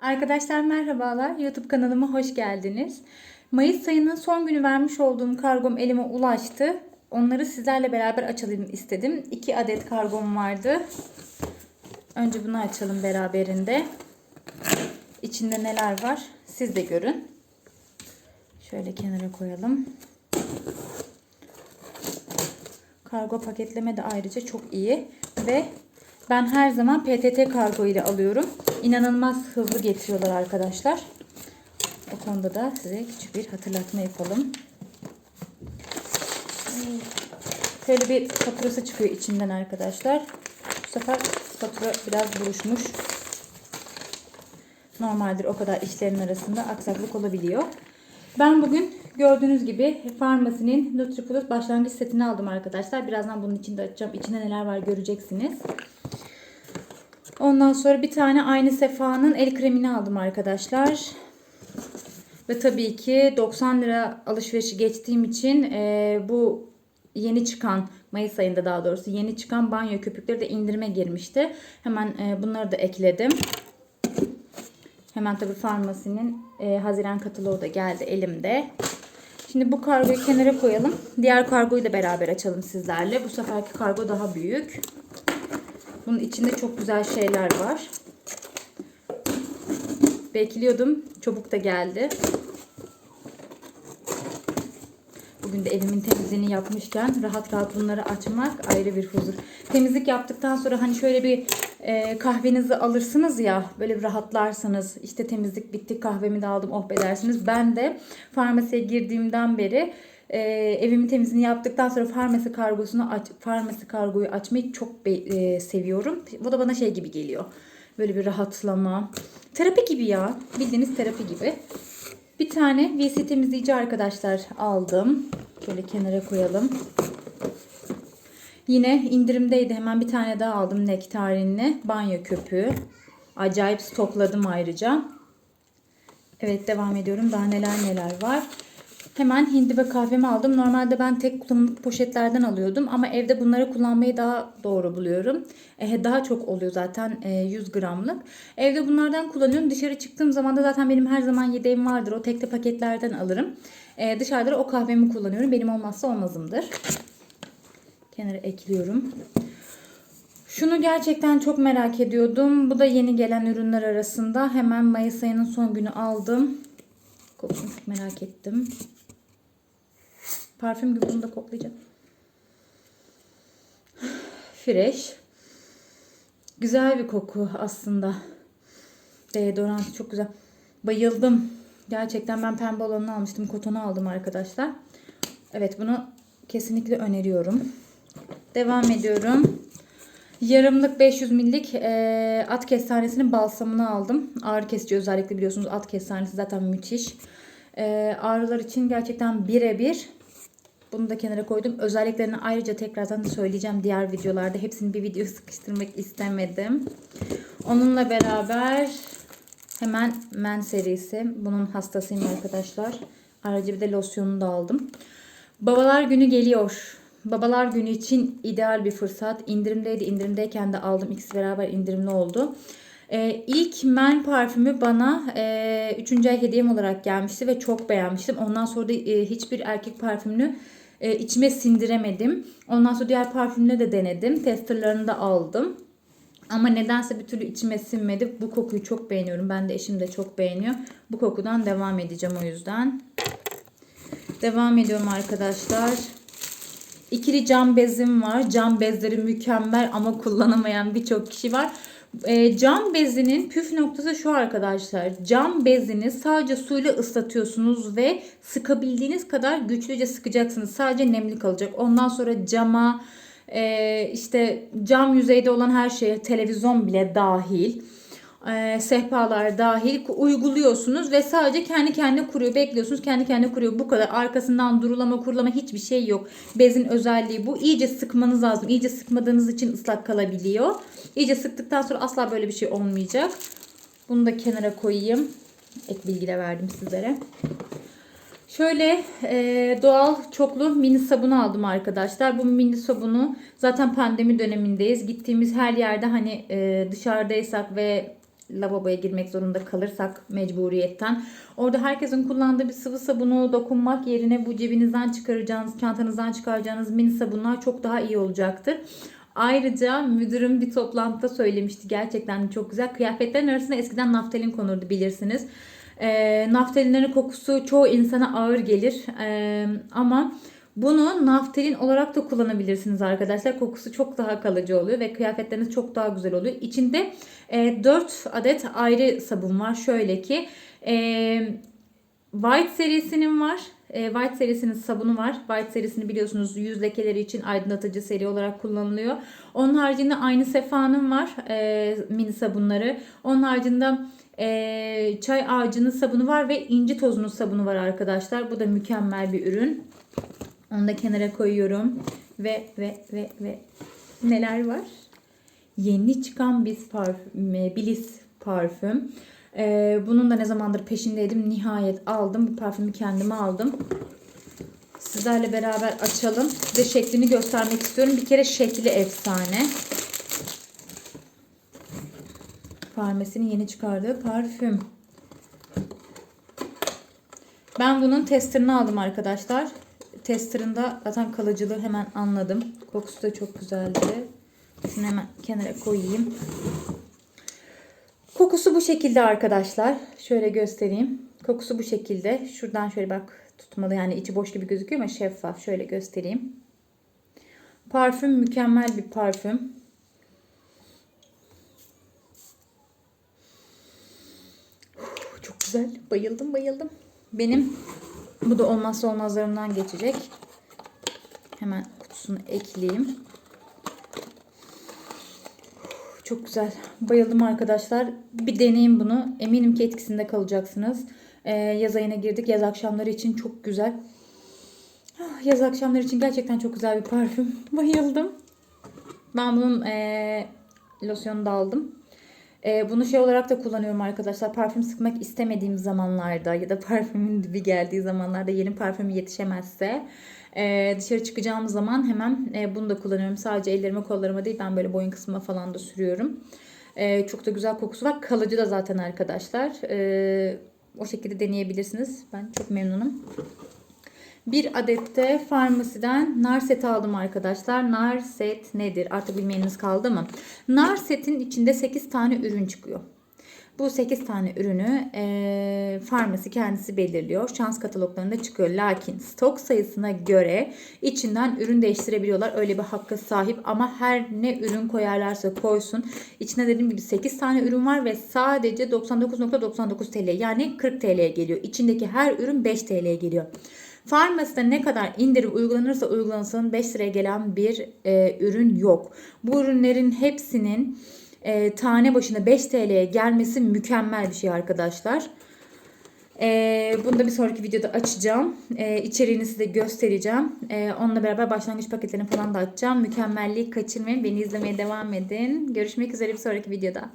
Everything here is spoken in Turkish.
Arkadaşlar merhabalar. YouTube kanalıma hoş geldiniz. Mayıs ayının son günü vermiş olduğum kargom elime ulaştı. Onları sizlerle beraber açalım istedim. 2 adet kargom vardı. Önce bunu açalım beraberinde. İçinde neler var siz de görün. Şöyle kenara koyalım. Kargo paketleme de ayrıca çok iyi ve ben her zaman PTT kargo ile alıyorum. İnanılmaz hızlı getiriyorlar arkadaşlar. O konuda da size küçük bir hatırlatma yapalım. Şöyle bir faturası çıkıyor içinden arkadaşlar. Bu sefer fatura biraz buruşmuş. Normaldir o kadar işlerin arasında aksaklık olabiliyor. Ben bugün gördüğünüz gibi Farmasi'nin NutriPlus başlangıç setini aldım arkadaşlar. Birazdan bunun içinde açacağım. İçinde neler var göreceksiniz. Ondan sonra bir tane aynı sefa'nın el kremini aldım arkadaşlar. Ve tabii ki 90 lira alışverişi geçtiğim için e, bu yeni çıkan Mayıs ayında daha doğrusu yeni çıkan banyo köpükleri de indirime girmişti. Hemen e, bunları da ekledim. Hemen tabii farmasinin e, Haziran kataloğu da geldi elimde. Şimdi bu kargoyu kenara koyalım. Diğer kargoyu da beraber açalım sizlerle. Bu seferki kargo daha büyük. Bunun içinde çok güzel şeyler var. Bekliyordum. Çabuk da geldi. Bugün de evimin temizliğini yapmışken rahat rahat bunları açmak ayrı bir huzur. Temizlik yaptıktan sonra hani şöyle bir e, kahvenizi alırsınız ya böyle bir rahatlarsınız. İşte temizlik bitti kahvemi de aldım oh be dersiniz. Ben de farmasiye girdiğimden beri e, evimin temizliğini yaptıktan sonra farmasi kargosunu aç, farmasi kargoyu açmayı çok be, e, seviyorum. Bu da bana şey gibi geliyor. Böyle bir rahatlama. Terapi gibi ya. Bildiğiniz terapi gibi. Bir tane VC temizleyici arkadaşlar aldım. Şöyle kenara koyalım. Yine indirimdeydi. Hemen bir tane daha aldım nektarinli banyo köpüğü. Acayip stokladım ayrıca. Evet devam ediyorum. Daha neler neler var. Hemen hindi ve kahvemi aldım. Normalde ben tek kullanımlık poşetlerden alıyordum. Ama evde bunları kullanmayı daha doğru buluyorum. E, daha çok oluyor zaten e, 100 gramlık. Evde bunlardan kullanıyorum. Dışarı çıktığım zaman da zaten benim her zaman yedeğim vardır. O tekli paketlerden alırım. E, dışarıda o kahvemi kullanıyorum. Benim olmazsa olmazımdır. Kenara ekliyorum. Şunu gerçekten çok merak ediyordum. Bu da yeni gelen ürünler arasında. Hemen Mayıs ayının son günü aldım. Kokusunu çok merak ettim. Parfüm gibi bunu da koklayacağım. Fresh. Güzel bir koku aslında. Deodorant çok güzel. Bayıldım. Gerçekten ben pembe olanını almıştım. Kotonu aldım arkadaşlar. Evet bunu kesinlikle öneriyorum. Devam ediyorum. Yarımlık 500 millik e, at kestanesinin balsamını aldım. Ağrı kesici özellikle biliyorsunuz at kestanesi zaten müthiş. E, ağrılar için gerçekten birebir. Bunu da kenara koydum. Özelliklerini ayrıca tekrardan söyleyeceğim diğer videolarda. Hepsini bir video sıkıştırmak istemedim. Onunla beraber hemen men serisi. Bunun hastasıyım arkadaşlar. Ayrıca bir de losyonunu da aldım. Babalar günü geliyor. Babalar günü için ideal bir fırsat. İndirimdeydi. İndirimdeyken de aldım. İkisi beraber indirimli oldu. Ee, ilk men parfümü bana e, 3. ay hediyem olarak gelmişti ve çok beğenmiştim. Ondan sonra da e, hiçbir erkek parfümünü e, içime sindiremedim. Ondan sonra diğer parfümle de denedim. Testerlarını da aldım. Ama nedense bir türlü içime sinmedi. Bu kokuyu çok beğeniyorum. Ben de eşim de çok beğeniyor. Bu kokudan devam edeceğim o yüzden. Devam ediyorum arkadaşlar. İkili cam bezim var. Cam bezleri mükemmel ama kullanamayan birçok kişi var. E, cam bezinin püf noktası şu arkadaşlar. Cam bezini sadece suyla ıslatıyorsunuz ve sıkabildiğiniz kadar güçlüce sıkacaksınız. Sadece nemli kalacak. Ondan sonra cama e, işte cam yüzeyde olan her şeye televizyon bile dahil e, sehpalar dahil uyguluyorsunuz ve sadece kendi kendine kuruyor. Bekliyorsunuz kendi kendine kuruyor. Bu kadar. Arkasından durulama kurulama hiçbir şey yok. Bezin özelliği bu. İyice sıkmanız lazım. İyice sıkmadığınız için ıslak kalabiliyor. İyice sıktıktan sonra asla böyle bir şey olmayacak. Bunu da kenara koyayım. Ek bilgi de verdim sizlere. Şöyle e, doğal çoklu mini sabunu aldım arkadaşlar. Bu mini sabunu zaten pandemi dönemindeyiz. Gittiğimiz her yerde hani e, dışarıdaysak ve lavaboya girmek zorunda kalırsak mecburiyetten. Orada herkesin kullandığı bir sıvı sabunu dokunmak yerine bu cebinizden çıkaracağınız, çantanızdan çıkaracağınız mini sabunlar çok daha iyi olacaktır. Ayrıca müdürüm bir toplantıda söylemişti. Gerçekten çok güzel. Kıyafetlerin arasında eskiden naftalin konurdu bilirsiniz. E, naftalinlerin kokusu çoğu insana ağır gelir. E, ama bunu naftalin olarak da kullanabilirsiniz arkadaşlar. Kokusu çok daha kalıcı oluyor ve kıyafetleriniz çok daha güzel oluyor. İçinde e, 4 adet ayrı sabun var. Şöyle ki e, White serisinin var. E, White serisinin sabunu var. White serisini biliyorsunuz yüz lekeleri için aydınlatıcı seri olarak kullanılıyor. Onun haricinde aynı Sefa'nın var. E, mini sabunları. Onun haricinde e, çay ağacının sabunu var ve inci tozunun sabunu var arkadaşlar. Bu da mükemmel bir ürün. Onu da kenara koyuyorum. Ve ve ve ve neler var? Yeni çıkan Biz parfüm, Bliss parfüm. Ee, bunun da ne zamandır peşindeydim. Nihayet aldım. Bu parfümü kendime aldım. Sizlerle beraber açalım. Size şeklini göstermek istiyorum. Bir kere şekli efsane. Farmesinin yeni çıkardığı parfüm. Ben bunun testerını aldım arkadaşlar. Testerında zaten kalıcılığı hemen anladım. Kokusu da çok güzeldi. Şunu hemen kenara koyayım. Kokusu bu şekilde arkadaşlar. Şöyle göstereyim. Kokusu bu şekilde. Şuradan şöyle bak tutmalı yani içi boş gibi gözüküyor ama şeffaf. Şöyle göstereyim. Parfüm mükemmel bir parfüm. Çok güzel. Bayıldım bayıldım. Benim bu da olmazsa olmazlarımdan geçecek. Hemen kutusunu ekleyeyim. Çok güzel. Bayıldım arkadaşlar. Bir deneyin bunu. Eminim ki etkisinde kalacaksınız. Ee, yaz ayına girdik. Yaz akşamları için çok güzel. Ah, Yaz akşamları için gerçekten çok güzel bir parfüm. Bayıldım. Ben bunun ee, losyonunu da aldım. Ee, bunu şey olarak da kullanıyorum arkadaşlar. Parfüm sıkmak istemediğim zamanlarda ya da parfümün dibi geldiği zamanlarda yeni parfüm yetişemezse ee, dışarı çıkacağım zaman hemen e, bunu da kullanıyorum. Sadece ellerime kollarıma değil ben böyle boyun kısmına falan da sürüyorum. Ee, çok da güzel kokusu var. Kalıcı da zaten arkadaşlar. Ee, o şekilde deneyebilirsiniz. Ben çok memnunum. Bir adette farmasiden nar seti aldım arkadaşlar. Nar set nedir? Artık bilmeyeniniz kaldı mı? Nar setin içinde 8 tane ürün çıkıyor. Bu 8 tane ürünü e, farmasi kendisi belirliyor. Şans kataloglarında çıkıyor. Lakin stok sayısına göre içinden ürün değiştirebiliyorlar. Öyle bir hakka sahip ama her ne ürün koyarlarsa koysun. İçinde dediğim gibi 8 tane ürün var ve sadece 99.99 TL yani 40 TL'ye geliyor. İçindeki her ürün 5 TL'ye geliyor. Farmaside ne kadar indirim uygulanırsa uygulansın 5 liraya gelen bir e, ürün yok. Bu ürünlerin hepsinin e, tane başına 5 TL'ye gelmesi mükemmel bir şey arkadaşlar. E, bunu da bir sonraki videoda açacağım. E, içeriğini size göstereceğim. E, onunla beraber başlangıç paketlerini falan da açacağım. Mükemmelliği kaçırmayın. Beni izlemeye devam edin. Görüşmek üzere bir sonraki videoda.